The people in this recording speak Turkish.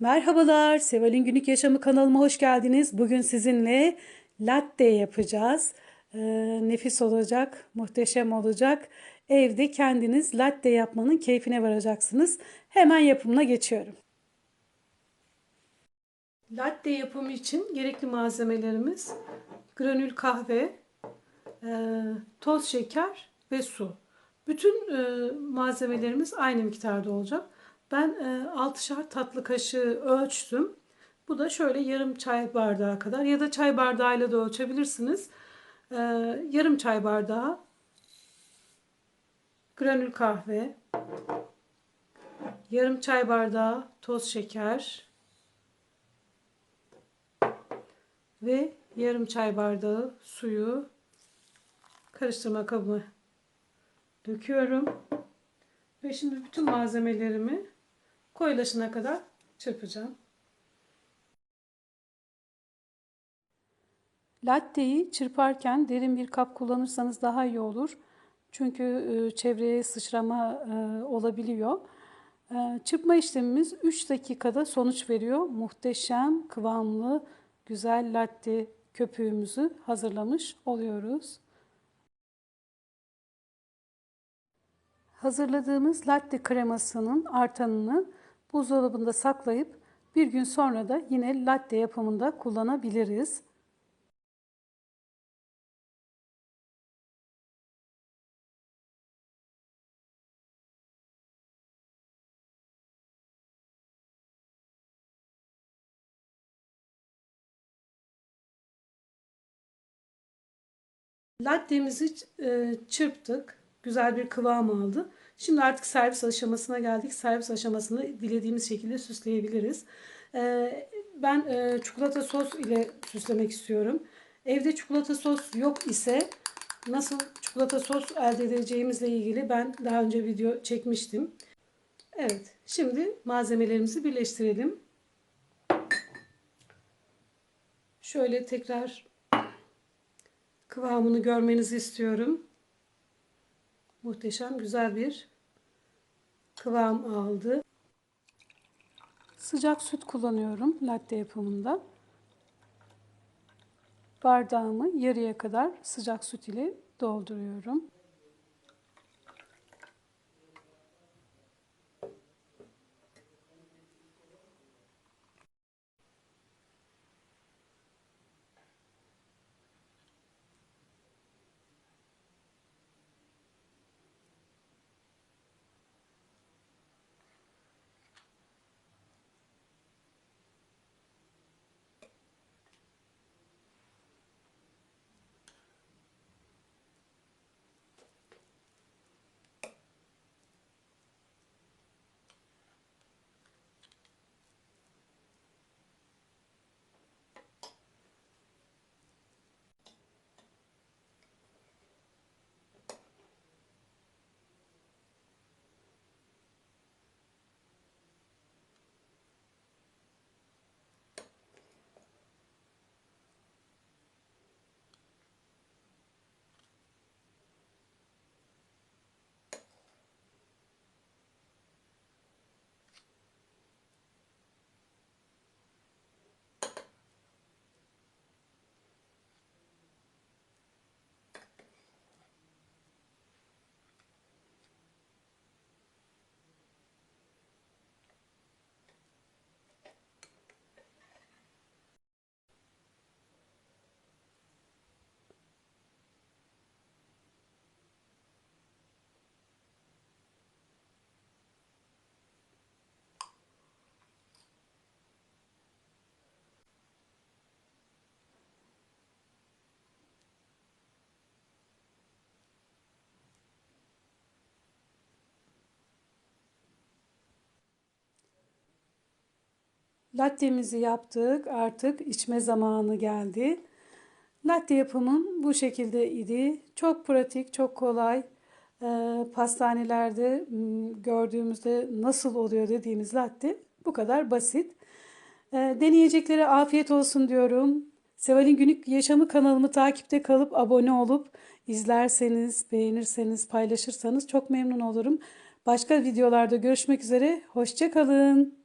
Merhabalar, Seval'in Günlük Yaşamı kanalıma hoş geldiniz. Bugün sizinle latte yapacağız. Ee, nefis olacak, muhteşem olacak. Evde kendiniz latte yapmanın keyfine varacaksınız. Hemen yapımına geçiyorum. Latte yapımı için gerekli malzemelerimiz granül kahve, e, toz şeker ve su. Bütün e, malzemelerimiz aynı miktarda olacak. Ben e, 6'şar tatlı kaşığı ölçtüm. Bu da şöyle yarım çay bardağı kadar ya da çay bardağıyla da ölçebilirsiniz. E, yarım çay bardağı granül kahve, yarım çay bardağı toz şeker ve yarım çay bardağı suyu karıştırma kabına döküyorum. Ve şimdi bütün malzemelerimi koyulaşına kadar çırpacağım. Latteyi çırparken derin bir kap kullanırsanız daha iyi olur. Çünkü e, çevreye sıçrama e, olabiliyor. E, çırpma işlemimiz 3 dakikada sonuç veriyor. Muhteşem, kıvamlı, güzel latte köpüğümüzü hazırlamış oluyoruz. Hazırladığımız latte kremasının artanını buzdolabında saklayıp bir gün sonra da yine latte yapımında kullanabiliriz. Latte'mizi e, çırptık. Güzel bir kıvam aldı. Şimdi artık servis aşamasına geldik. Servis aşamasını dilediğimiz şekilde süsleyebiliriz. E, ben e, çikolata sos ile süslemek istiyorum. Evde çikolata sos yok ise nasıl çikolata sos elde edeceğimizle ilgili ben daha önce video çekmiştim. Evet, şimdi malzemelerimizi birleştirelim. Şöyle tekrar kıvamını görmenizi istiyorum. Muhteşem güzel bir kıvam aldı. Sıcak süt kullanıyorum latte yapımında. Bardağımı yarıya kadar sıcak süt ile dolduruyorum. Latte'mizi yaptık. Artık içme zamanı geldi. Latte yapımım bu şekilde idi. Çok pratik, çok kolay. Ee, pastanelerde gördüğümüzde nasıl oluyor dediğimiz latte bu kadar basit. Ee, deneyeceklere afiyet olsun diyorum. Seval'in Günlük Yaşamı kanalımı takipte kalıp abone olup izlerseniz, beğenirseniz, paylaşırsanız çok memnun olurum. Başka videolarda görüşmek üzere. Hoşçakalın.